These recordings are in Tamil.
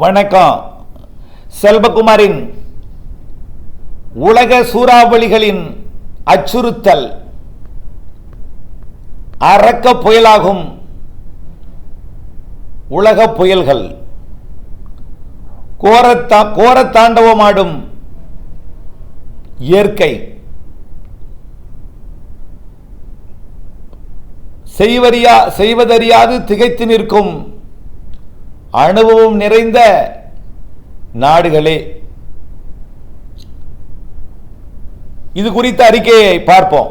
வணக்கம். செல்வகுமாரின் உலக சூறாவளிகளின் அச்சுறுத்தல் அரக்க புயலாகும் உலக புயல்கள். கோரத்தா கோரத்தாண்டவமாடும் இயற்கை. செய்வறியா செய்வதறியாது திகைத்து நிற்கும் அனுபவம் நிறைந்த நாடுகளே. இது குறித்த அறிக்கையை பார்ப்போம்.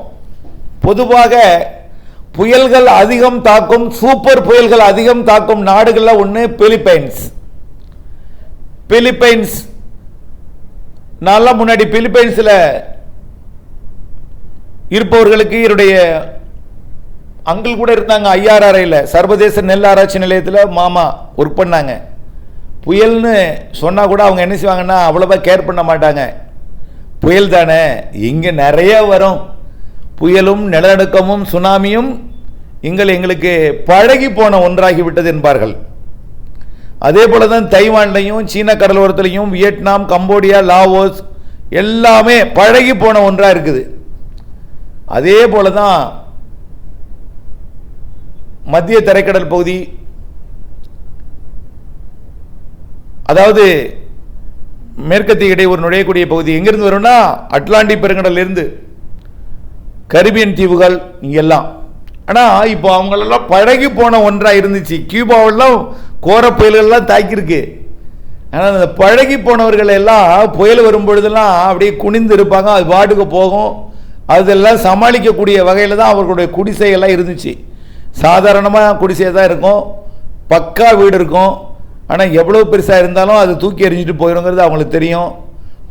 பொதுவாக புயல்கள் அதிகம் தாக்கும் சூப்பர் புயல்கள் அதிகம் தாக்கும் நாடுகளில் ஒன்று பிலிப்பைன்ஸ். பிலிப்பைன்ஸ் நல்லா முன்னாடி பிலிப்பைன்ஸில் இருப்பவர்களுக்கு என்னுடைய அங்கிள் கூட இருந்தாங்க ஐஆர்ஆர்ஐயில் சர்வதேச நெல் ஆராய்ச்சி நிலையத்தில் மாமா. ஒர்க் பண்ணாங்க. புயல்னு சொன்னால் கூட அவங்க என்ன செய்வாங்கன்னா அவ்வளோவா கேர் பண்ண மாட்டாங்க. புயல் தானே இங்கே நிறைய வரும். புயலும் நிலநடுக்கமும் சுனாமியும் எங்கள் எங்களுக்கு பழகி போன ஒன்றாகி விட்டது என்பார்கள். அதே போல தான் தைவான்லையும் சீன கடலோரத்துலையும் வியட்நாம் கம்போடியா லாவோஸ் எல்லாமே பழகி போன ஒன்றாக இருக்குது. அதே போல தான் மத்திய தரைக்கடல் பகுதி அதாவது மேற்கத்திய இடையூறு நுழையக்கூடிய பகுதி எங்கிருந்து வரும்னா அட்லாண்டிக் பெருங்கடல்லேருந்து. கரிபியன் தீவுகள் இங்கெல்லாம். ஆனால் இப்போ அவங்களெல்லாம் பழகி போன ஒன்றாக இருந்துச்சு. கியூபாவெல்லாம் கோர புயல்கள்லாம் தாக்கியிருக்கு. ஆனால் அந்த பழகி போனவர்கள் எல்லாம் புயல் வரும்பொழுதெல்லாம் அப்படியே குனிந்து இருப்பாங்க. அது பாட்டுக்கு போகும். அதெல்லாம் சமாளிக்கக்கூடிய வகையில் தான் அவர்களுடைய குடிசையெல்லாம் இருந்துச்சு. சாதாரணமாக குடிசை தான் இருக்கும். பக்கா வீடு இருக்கும். ஆனால் எவ்வளோ பெருசாக இருந்தாலும் அது தூக்கி எறிஞ்சிட்டு போயிடுங்கிறது அவங்களுக்கு தெரியும்.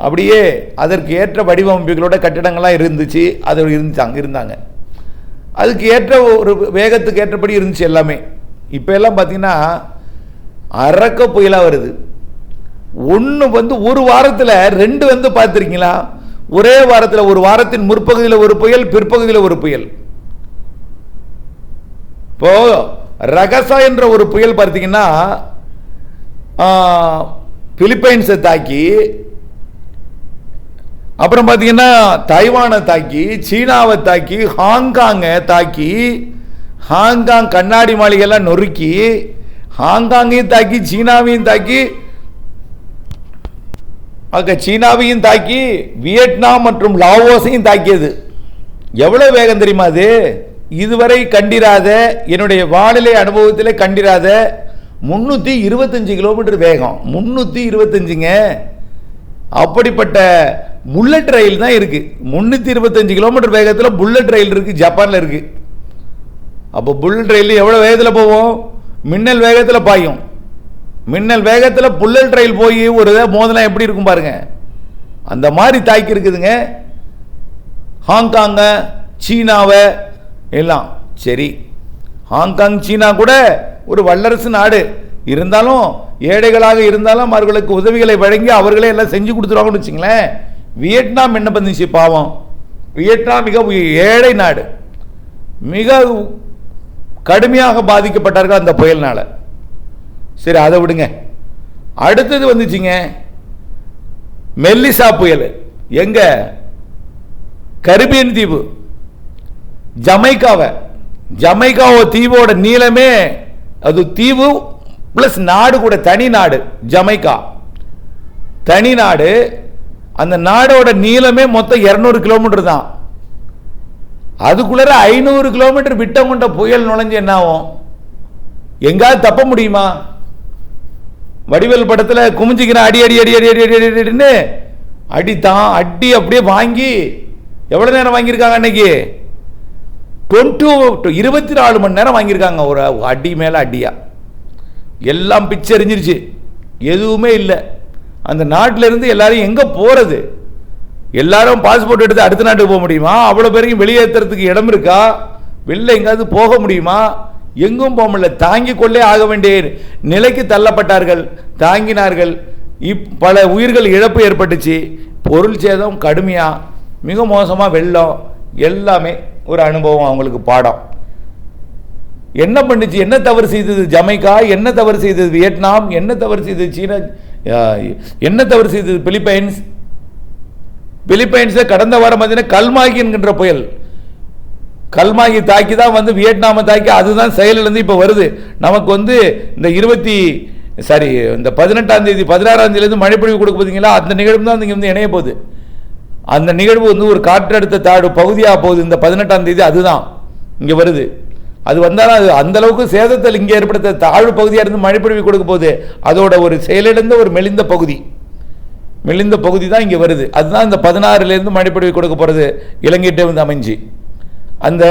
அப்படியே அதற்கு ஏற்ற வடிவமைப்புகளோட கட்டிடங்கள்லாம் இருந்துச்சு. அது அங்கே இருந்தாங்க. அதுக்கு ஏற்ற ஒரு வேகத்துக்கு ஏற்றபடி இருந்துச்சு எல்லாமே. இப்போ எல்லாம் பார்த்தீங்கன்னா அரக்க புயலாக வருது. ஒன்று வந்து ஒரு வாரத்தில் ரெண்டு வந்து பார்த்துருக்கீங்களா ஒரே வாரத்தில் ஒரு வாரத்தின் முற்பகுதியில் ஒரு புயல் பிற்பகுதியில் ஒரு புயல். இப்போ ரகசா என்ற ஒரு புயல் பார்த்தீங்கன்னா பிலிப்பைன்ஸை தாக்கி அப்புறம் பார்த்தீங்கன்னா தைவானை தாக்கி சீனாவை தாக்கி ஹாங்காங்கை தாக்கி ஹாங்காங் கண்ணாடி மாளிகைலாம் நொறுக்கி ஹாங்காங்கையும் தாக்கி சீனாவையும் தாக்கி அங்கே சீனாவையும் தாக்கி வியட்நாம் மற்றும் லாவோஸையும் தாக்கியது. எவ்வளோ வேகம் தெரியுமா அது? இதுவரை கண்டிராத என்னுடைய வானிலை அனுபவத்தில் கண்டிராத முந்நூற்றி இருபத்தஞ்சி கிலோமீட்டர் வேகம். முந்நூற்றி இருபத்தஞ்சிங்க. அப்படிப்பட்ட புல்லட் ரயில் தான் இருக்குது முந்நூற்றி இருபத்தஞ்சி கிலோமீட்டர் வேகத்தில் புல்லட் ரயில் இருக்குது ஜப்பானில் இருக்குது அப்போ புல்லட் ரயில் எவ்வளோ வேகத்தில் போவோம்? மின்னல் வேகத்தில் பாயும். மின்னல் வேகத்தில் புல்லட் ரயில் போய் ஒரு இதை மோதலாம் எப்படி இருக்கும் பாருங்க. அந்த மாதிரி தாக்கி இருக்குதுங்க. ஹாங்காங்கை சீனாவை எல்லாம். சரி. ஹாங்காங் சீனா கூட ஒரு வல்லரசு நாடு. இருந்தாலும் ஏழைகளாக இருந்தாலும் அவர்களுக்கு உதவிகளை வழங்கி அவர்களே எல்லாம் செஞ்சு கொடுத்துருவாங்கன்னு வச்சுங்களேன். வியட்நாம் என்ன பண்ணுச்சு பாவம்? வியட்நாம் மிக ஏழை நாடு. மிக கடுமையாக பாதிக்கப்பட்டார்கள் அந்த புயல்னால். சரி அதை விடுங்க. அடுத்தது வந்துச்சுங்க. மெல்லிசா புயல். எங்க? கரிபியன் தீவு. ஜமைக்காவை. ஜமைக்காவோ தீவோட நீளமே அது தீவு ப்ளஸ் நாடு கூட தனி நாடு ஜமைக்கா. தனி நாடு அந்த நாடோட நீளமே மொத்தம் இரநூறு கிலோமீட்டர் தான். அதுக்குள்ளே ஐநூறு கிலோமீட்டர் விட்டம் கொண்ட புயல் நுழைஞ்சு என்ன ஆகும் எங்காவது தப்ப முடியுமா? வடிவேல் படத்தில் குமிஞ்சிக்கிறான் அடி அடி அடி அடி அடி அடி அடின்னு அடி தான் அடி அப்படியே வாங்கி எவ்வளோ நேரம் வாங்கியிருக்காங்க அன்னைக்கு? டுவெண்ட்டி இருபத்தி நாலு மணி நேரம் வாங்கியிருக்காங்க. ஒரு அடி மேலே அடியாக எல்லாம் பிச்சு எறிஞ்சிருச்சு. எதுவுமே இல்லை. அந்த நாட்டிலேருந்து எல்லாரும் எங்கே போகிறது எல்லாரும் பாஸ்போர்ட் எடுத்து அடுத்த நாட்டுக்கு போக முடியுமா? அவ்வளோ பேரையும் வெளியேற்றுறதுக்கு இடம் இருக்கா? வெளில எங்காவது போக முடியுமா? எங்கும் போக முடியல. தாங்கி கொள்ளே ஆக வேண்டிய நிலைக்கு தள்ளப்பட்டார்கள். தாங்கினார்கள். இப் பல உயிர்கள் இழப்பு ஏற்பட்டுச்சு. பொருள் சேதம் கடுமையாக மிக மோசமாக வெள்ளம். எல்லாமே ஒரு அனுபவம் அவங்களுக்கு பாடம். என்ன பண்ணுச்சு? என்ன தவறு செய்தது? ஜமைக்கா? என்ன தவறு செய்தது? வியட்நாம்? என்ன தவறு செய்தது? சீனா என்ன தவறு செய்தது? பிலிப்பைன்ஸ். பிலிப்பைன்ஸை கடந்த வாரம் பார்த்தீங்கன்னா கல்மாகி என்கின்ற புயல். கல்மாகி தாக்கி தான் வந்து வியட்நாமை தாக்கி அதுதான் செயலிழந்து இப்போ வருது. நமக்கு வந்து இந்த இருபத்தி சாரி இந்த பதினெட்டாம் தேதி பதினாறாம் தேதியிலேருந்து மழைப்பொழிவு கொடுக்க பார்த்தீங்களா அந்த நிகழ்வு தான் இங்கே வந்து இணைய போகுது. அந்த நிகழ்வு வந்து ஒரு காற்றழுத்த தாழ்வு பகுதியாக போகுது. இந்த பதினெட்டாம் தேதி அதுதான். இங்கே வருது. அது வந்தாலும் அது அந்த அளவுக்கு சேதத்தில் இங்கே ஏற்படுத்த தாழ்வு பகுதியாக இருந்து மழைப்பொழிவு கொடுக்க போகுது. அதோட ஒரு செயலிழந்த ஒரு மெலிந்த பகுதி. மெலிந்த பகுதி தான் இங்கே வருது. அதுதான் இந்த பதினாறுலேருந்து மழைப்பொழிவு கொடுக்க போகிறது இலங்கையிட்ட வந்து அமைஞ்சு. அந்த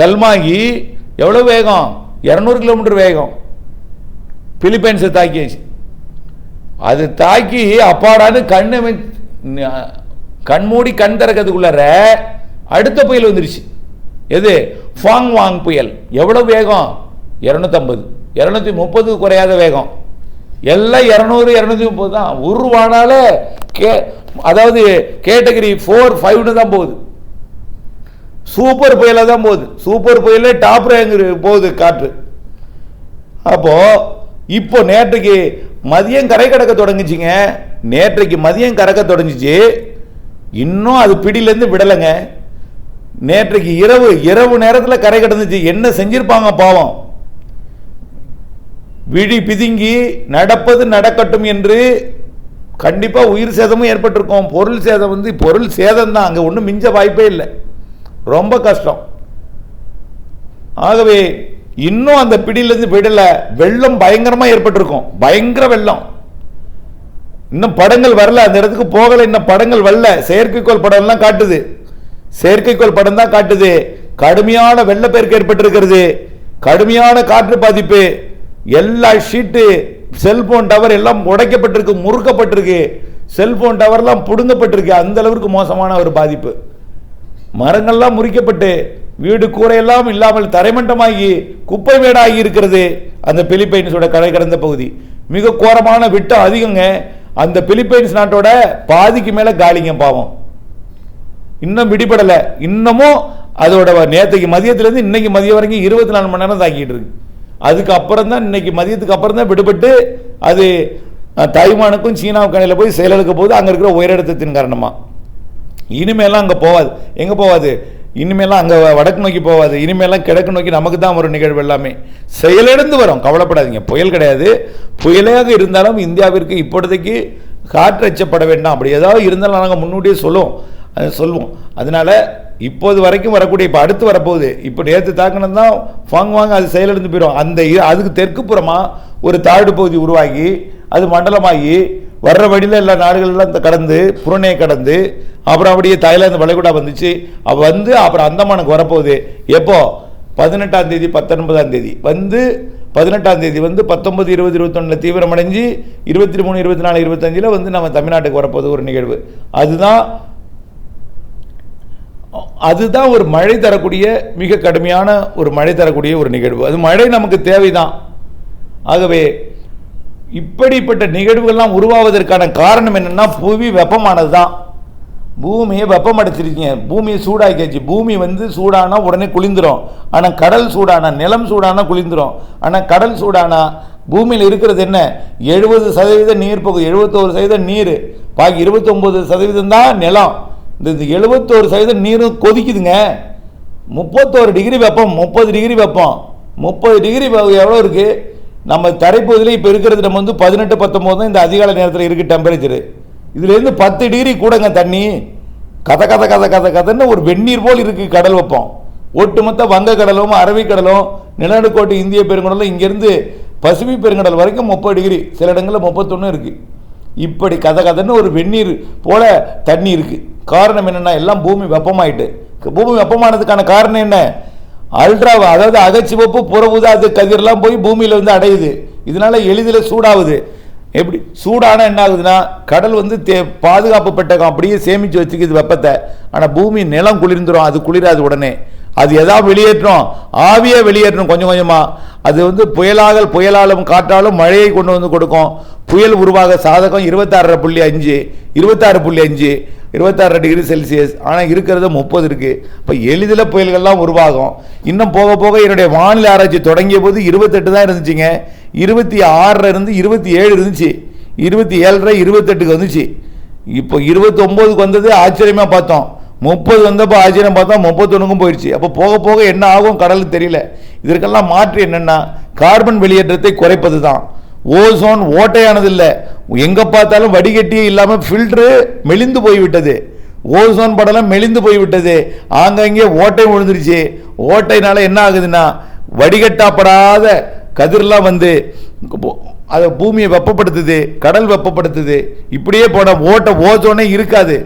கல்மாகி எவ்வளோ வேகம்? இரநூறு கிலோமீட்டர் வேகம். பிலிப்பைன்ஸை தாக்கியாச்சு. அது தாக்கி அப்பாடான்னு கண்ணு கண்மூடி கண் திறக்கிறதுக்குள்ளார அடுத்த புயல் வந்துருச்சு. எது? ஃபாங் வாங் புயல். எவ்வளோ வேகம்? இரநூத்தம்பது. இரநூத்தி முப்பது குறையாத வேகம். எல்லாம் இரநூறு இரநூத்தி முப்பது தான் உருவானால கே அதாவது கேட்டகரி ஃபோர் ஃபைவ்னு தான் போகுது. சூப்பர் புயலாக தான் போகுது. சூப்பர் புயலே டாப் ரேங்க் போகுது காற்று. அப்போது இப்போ நேற்றைக்கு மதியம் கரை கடக்க தொடங்குச்சிங்க. நேற்றைக்கு மதியம் கறக்க தொடங்குச்சு. இன்னும் அது பிடியிலேருந்து விடலைங்க. நேற்றைக்கு இரவு இரவு நேரத்தில் கரை கடந்துச்சு. என்ன செஞ்சிருப்பாங்க பாவம். விழி பிதுங்கி நடப்பது நடக்கட்டும் என்று கண்டிப்பாக உயிர் சேதமும் ஏற்பட்டிருக்கும். பொருள் சேதம் வந்து பொருள் சேதம் தான் அங்கே ஒன்றும் மிஞ்ச வாய்ப்பே இல்லை. ரொம்ப கஷ்டம். ஆகவே இன்னும் அந்த பிடியிலேருந்து விடலை. வெள்ளம் பயங்கரமாக ஏற்பட்டிருக்கும். பயங்கர வெள்ளம். இன்னும் படங்கள் வரல அந்த இடத்துக்கு போகல இன்னும் படங்கள் வரல. செயற்கைக்கோள் படம்லாம் காட்டுது. செயற்கைக்கோள் படம் தான் காட்டுது. கடுமையான வெள்ளப்பெருக்கு ஏற்பட்டிருக்கிறது. கடுமையான காற்று பாதிப்பு. எல்லா ஷீட்டு செல்போன் டவர் எல்லாம் உடைக்கப்பட்டிருக்கு முறுக்கப்பட்டிருக்கு. செல்போன் டவர்லாம் புடுங்கப்பட்டிருக்கு. அந்த அளவுக்கு மோசமான ஒரு பாதிப்பு. மரங்கள்லாம் முறிக்கப்பட்டு வீடு கூரையெல்லாம் இல்லாமல் தரைமட்டமாகி குப்பை மேடாகி இருக்கிறது. அந்த பிலிப்பைன்ஸோட கடை கடந்த பகுதி. மிக கோரமான விட்டம் அதிகங்க. அந்த பிலிப்பைன்ஸ் நாட்டோட பாதிக்கு மேலே காலிங்க பாவம். இன்னும் விடுபடலை. இன்னமும் அதோட நேற்றுக்கு மதியத்திலேருந்து இன்னைக்கு மதியம் வரைக்கும் இருபத்தி நாலு மணி நேரம் தாக்கிட்டு இருக்கு. அதுக்கு அப்புறம் தான் இன்னைக்கு மதியத்துக்கு அப்புறம் தான் விடுபட்டு அது தைமானுக்கும் தைவானுக்கும் சீனாவுக்கும் இடையில போய் செயலிழக்க போகுது. அங்கே இருக்கிற உயரழுத்தத்தின் காரணமாக இனிமேலாம் அங்கே போகாது எங்கே போகாது இனிமேலாம் அங்கே வடக்கு நோக்கி போகாது இனிமேலாம் கிழக்கு நோக்கி நமக்கு தான் வரும் நிகழ்வு எல்லாமே. செயலிழந்து வரும். கவலைப்படாதீங்க. புயல் கிடையாது. புயலாக இருந்தாலும் இந்தியாவிற்கு இப்பொழுதைக்கு காற்று அச்சப்பட வேண்டாம். அப்படி ஏதாவது இருந்தாலும் நாங்கள் முன்னூட்டியே சொல்லுவோம். அது சொல்லுவோம். அதனால இப்போது வரைக்கும் வரக்கூடிய இப்போ அடுத்து வரப்போகுது. இப்போ நேற்று தாக்கினது தான் வாங்க வாங்க அது செயலிழந்து போயிடும் அந்த அதுக்கு தெற்கு புறமாக ஒரு தாழ்வு பகுதி உருவாகி அது மண்டலமாகி வர்ற வழியில் எல்லா நாடுகள்லாம் இந்த கடந்து புறனையை கடந்து அப்புறம் அப்படியே தாய்லாந்து வளைகுடா வந்துச்சு. அவள் வந்து அப்புறம் அந்தமானுக்கு வரப்போகுது. எப்போ? பதினெட்டாம் தேதி பத்தொன்பதாம் தேதி. வந்து பதினெட்டாம் தேதி வந்து பத்தொன்பது இருபது இருபத்தொன்னில் தீவிரமடைஞ்சு இருபத்தி மூணு இருபத்தி நாலு இருபத்தஞ்சில் வந்து நம்ம தமிழ்நாட்டுக்கு வரப்போகுது ஒரு நிகழ்வு. அதுதான் அதுதான் ஒரு மழை தரக்கூடிய மிக கடுமையான ஒரு மழை தரக்கூடிய ஒரு நிகழ்வு. அது மழை நமக்கு தேவைதான். ஆகவே இப்படிப்பட்ட நிகழ்வுகள்லாம் உருவாவதற்கான காரணம் என்னென்னா புவி வெப்பமானது தான் பூமியை வெப்பமடைச்சிருக்கீங்க. பூமியை சூடாக்கியாச்சு. பூமி வந்து சூடானா உடனே குளிந்துடும் ஆனால் கடல் சூடானா நிலம் சூடானா குளிந்துடும் ஆனால் கடல் சூடானா பூமியில் இருக்கிறது என்ன? எழுபது சதவீத நீர் பகுதி எழுபத்தோரு சதவீதம் நீர். பாக்கி இருபத்தொம்போது சதவீதம் தான் நிலம். இந்த எழுபத்தோரு சதவீதம் நீரும் கொதிக்குதுங்க. முப்பத்தோரு டிகிரி வெப்பம் முப்பது டிகிரி வெப்பம். முப்பது டிகிரி எவ்வளோ இருக்குது நம்ம தரைப்பகுதியில் இப்போ இருக்கிறது நம்ம வந்து பதினெட்டு பத்தொம்போது தான் இந்த அதிகாலை நேரத்தில் இருக்குது டெம்பரேச்சரு இதுலேருந்து பத்து டிகிரி கூடங்க தண்ணி. கதை கதை கதை கதை கதைன்னு ஒரு வெந்நீர் போல் இருக்குது கடல் வெப்பம். ஒட்டுமொத்த வங்கக்கடலும் அரபிக்கடலும் நிலநடுக்கோட்டு இந்திய பெருங்கடலும் இங்கேருந்து பசுமை பெருங்கடல் வரைக்கும் முப்பது டிகிரி சில இடங்களில் முப்பத்தொன்று இருக்குது இப்படி கதை கதைன்னு ஒரு வெந்நீர் போல் தண்ணி இருக்குது காரணம் என்னென்னா எல்லாம் பூமி வெப்பமாயிட்டு. பூமி வெப்பமானதுக்கான காரணம் என்ன? அல்ட்ரா அதாவது அகச்சிவப்பு புறவுதா அது கதிரெலாம் போய் பூமியில் வந்து அடையுது. இதனால எளிதில் சூடாகுது. எப்படி? சூடான என்ன ஆகுதுன்னா கடல் வந்து தே பாதுகாப்பு பெட்டகம் அப்படியே சேமித்து வச்சுக்குது வெப்பத்தை. ஆனால் பூமி நிலம் குளிர்ந்துரும் அது குளிராது உடனே. அது எதாவது வெளியேற்றோம்? ஆவியை வெளியேற்றணும் கொஞ்சம் கொஞ்சமாக அது வந்து புயலாக புயலாலும் காற்றாலும் மழையை கொண்டு வந்து கொடுக்கும். புயல் உருவாக சாதகம் இருபத்தாறரை புள்ளி அஞ்சு இருபத்தாறு புள்ளி அஞ்சு இருபத்தாறு டிகிரி செல்சியஸ். ஆனால் இருக்கிறது முப்பது இருக்குது இப்போ எளிதில் புயல்கள்லாம் உருவாகும். இன்னும் போக போக என்னுடைய வானிலை ஆராய்ச்சி தொடங்கிய போது இருபத்தெட்டு தான் இருந்துச்சுங்க. இருபத்தி ஆறில் இருந்து இருபத்தி ஏழு இருந்துச்சு. இருபத்தி ஏழரை இருபத்தெட்டுக்கு வந்துச்சு. இப்போ இருபத்தொம்போதுக்கு வந்தது ஆச்சரியமாக பார்த்தோம். முப்பது வந்தப்போ ஆச்சரியம் பார்த்தா முப்பத்தொன்றுக்கும் போயிடுச்சு அப்போ போக போக என்ன ஆகும் கடலுக்கு தெரியல. இதற்கெல்லாம் மாற்று என்னென்னா கார்பன் வெளியேற்றத்தை குறைப்பது தான் ஓசோன் ஓட்டையானது இல்லை எங்கே பார்த்தாலும் வடிகட்டியே இல்லாமல் ஃபில்ட்ரு மெலிந்து போய்விட்டது. ஓசோன் படலம் மெலிந்து போய்விட்டது. ஆங்கங்கே ஓட்டை விழுந்துருச்சு. ஓட்டைனால என்ன ஆகுதுன்னா வடிகட்டாப்படாத கதிரெலாம் வந்து அதை பூமியை வெப்பப்படுத்துது கடல் வெப்பப்படுத்துது. இப்படியே போன ஓட்ட ஓசோனே இருக்காது.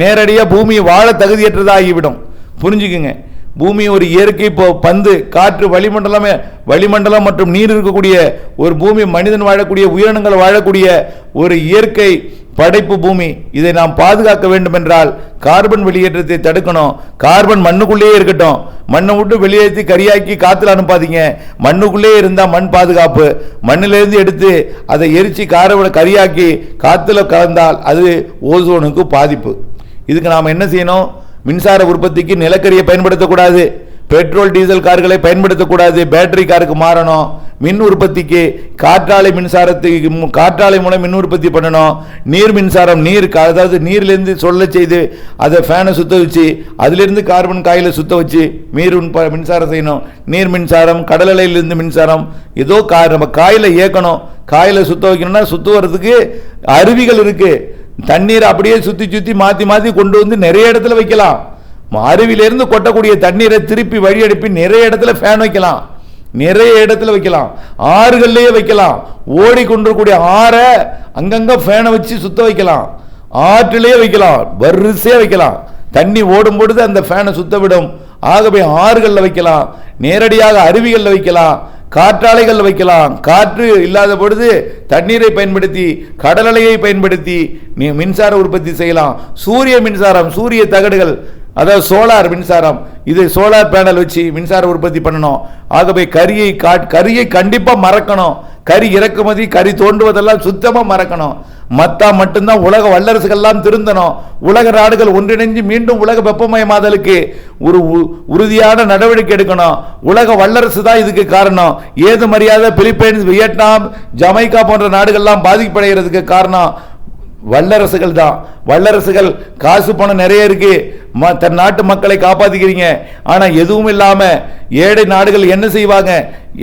நேரடியாக பூமியை வாழ தகுதியற்றதாகிவிடும். புரிஞ்சுக்குங்க. பூமி ஒரு இயற்கை இப்போ பந்து காற்று வளிமண்டலமே வளிமண்டலம் மற்றும் நீர் இருக்கக்கூடிய ஒரு பூமி மனிதன் வாழக்கூடிய உயிரினங்கள் வாழக்கூடிய ஒரு இயற்கை படைப்பு பூமி. இதை நாம் பாதுகாக்க வேண்டும் என்றால் கார்பன் வெளியேற்றத்தை தடுக்கணும். கார்பன் மண்ணுக்குள்ளேயே இருக்கட்டும். மண்ணை விட்டு வெளியேற்றி கரியாக்கி காற்றுல அனுப்பாதீங்க. மண்ணுக்குள்ளேயே இருந்தால் மண் பாதுகாப்பு. மண்ணிலிருந்து எடுத்து அதை எரித்து காரவனை கரியாக்கி காற்றுல கலந்தால் அது ஓசோனுக்கு பாதிப்பு. இதுக்கு நாம் என்ன செய்யணும்? மின்சார உற்பத்திக்கு நிலக்கரியை பயன்படுத்தக்கூடாது. பெட்ரோல் டீசல் கார்களை பயன்படுத்தக்கூடாது. பேட்டரி காருக்கு மாறணும். மின் உற்பத்திக்கு காற்றாலை மின்சாரத்துக்கு காற்றாலை மூலம் மின் உற்பத்தி பண்ணணும். நீர் மின்சாரம் நீர் அதாவது நீர்லேருந்து சொல்ல செய்து அதை ஃபேனை சுத்த வச்சு அதிலிருந்து கார்பன் காயில சுத்த வச்சு நீர் மின்சாரம் செய்யணும். நீர் மின்சாரம் கடலலையிலிருந்து மின்சாரம் ஏதோ கா நம்ம காயில இயக்கணும். காயில சுத்த வைக்கணும்னா சுத்துவதுக்கு அருவிகள் இருக்குது தண்ணீரை அப்படியே சுற்றி சுற்றி மாற்றி மாற்றி கொண்டு வந்து நிறைய இடத்துல வைக்கலாம். அருவியிலிருந்து கொட்டக்கூடிய தண்ணீரை திருப்பி வழி அனுப்பி நிறைய இடத்துல ஃபேன் வைக்கலாம். நிறைய இடத்துல வைக்கலாம். ஆறுகள்லேயே வைக்கலாம். ஓடிக்கொண்டிருக்கூடிய ஆறை அங்கங்கே ஃபேனை வச்சு சுத்த வைக்கலாம். ஆற்றிலேயே வைக்கலாம். வரிசையாக வைக்கலாம். தண்ணி ஓடும் பொழுது அந்த ஃபேனை சுத்த விடும் ஆகவே ஆறுகளில் வைக்கலாம். நேரடியாக அருவிகளில் வைக்கலாம். காற்றாலைகள் வைக்கலாம். காற்று இல்லாத பொழுது தண்ணீரை பயன்படுத்தி கடல் அலையை பயன்படுத்தி நீ மின்சார உற்பத்தி செய்யலாம். சூரிய மின்சாரம் சூரிய தகடுகள் அதாவது சோலார் மின்சாரம் இது சோலார் பேனல் வச்சு மின்சார உற்பத்தி பண்ணணும். ஆகவே கரியை கரியை கண்டிப்பாக மறக்கணும். கறி இறக்குமதி கறி தோண்டுவதெல்லாம் சுத்தமாக மறக்கணும். மத்தா மட்டும்தான் உலக வல்லரசுகள்லாம் திருந்தணும். உலக நாடுகள் ஒன்றிணைஞ்சு மீண்டும் உலக வெப்பமயமாதலுக்கு ஒரு உறுதியான நடவடிக்கை எடுக்கணும். உலக வல்லரசு தான் இதுக்கு காரணம். ஏது மரியாதை பிலிப்பைன்ஸ் வியட்நாம் ஜமைக்கா போன்ற நாடுகள்லாம் பாதிப்படைகிறதுக்கு காரணம் வல்லரசுகள் தான். வல்லரசுகள் காசு பணம் நிறைய இருக்குது ம தன் நாட்டு மக்களை காப்பாற்றிக்கிறீங்க ஆனால் எதுவும் இல்லாமல் ஏழை நாடுகள் என்ன செய்வாங்க?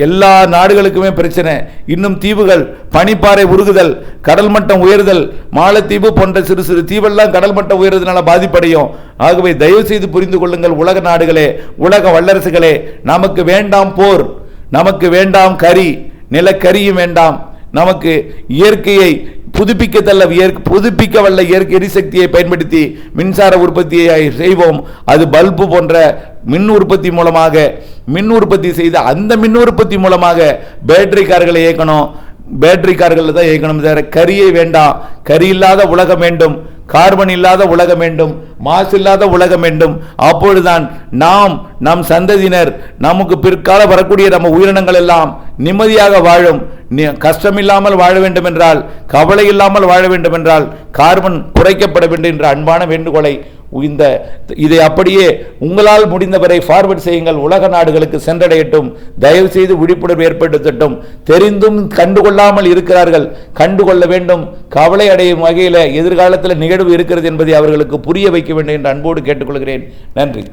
எல்லா நாடுகளுக்குமே பிரச்சனை. இன்னும் தீவுகள் பனிப்பாறை உருகுதல் கடல் மட்டம் உயர்தல் மாலத்தீவு போன்ற சிறு சிறு தீவெல்லாம் கடல் மட்டம் உயர்றதுனால பாதிப்படையும். ஆகவே தயவு செய்து புரிந்து கொள்ளுங்கள் உலக நாடுகளே உலக வல்லரசுகளே நமக்கு வேண்டாம் போர் நமக்கு வேண்டாம் கரி நிலக்கரியும் வேண்டாம். நமக்கு இயற்கையை புதுப்பிக்க தள்ள புதுப்பிக்க வல்ல இயற்கை எரிசக்தியை பயன்படுத்தி மின்சார உற்பத்தியை செய்வோம். அது பல்பு போன்ற மின் உற்பத்தி மூலமாக மின் உற்பத்தி செய்து அந்த மின் உற்பத்தி மூலமாக பேட்டரி கார்களை இயக்கணும். பேட்டரி கார்களில் தான் இயக்கணும். தவிர கரியை வேண்டாம். கரி இல்லாத உலகம் வேண்டும். கார்பன் இல்லாத உலகம் வேண்டும் மாசு இல்லாத உலகம் வேண்டும் அப்பொழுதுதான் நாம் நம் சந்ததியினர் நமக்கு பிற்கால வரக்கூடிய நம்ம உயிரினங்கள் எல்லாம் நிம்மதியாக வாழும். கஷ்டம் இல்லாமல் வாழ வேண்டும் என்றால் கவலை இல்லாமல் வாழ வேண்டும் என்றால் கார்பன் குறைக்கப்பட வேண்டும் என்ற அன்பான வேண்டுகோளை இந்த இதை அப்படியே உங்களால் முடிந்தவரை ஃபார்வர்ட் செய்யுங்கள். உலக நாடுகளுக்கு சென்றடையட்டும். தயவு செய்து விழிப்புணர்வு ஏற்படுத்தட்டும். தெரிந்தும் கண்டுகொள்ளாமல் இருக்கிறார்கள். கண்டுகொள்ள வேண்டும். கவலை அடையும் வகையில் எதிர்காலத்தில் நிகழ்வு இருக்கிறது என்பதை அவர்களுக்கு புரிய வைக்க வேண்டும் என்று அன்போடு கேட்டுக்கொள்கிறேன். நன்றி.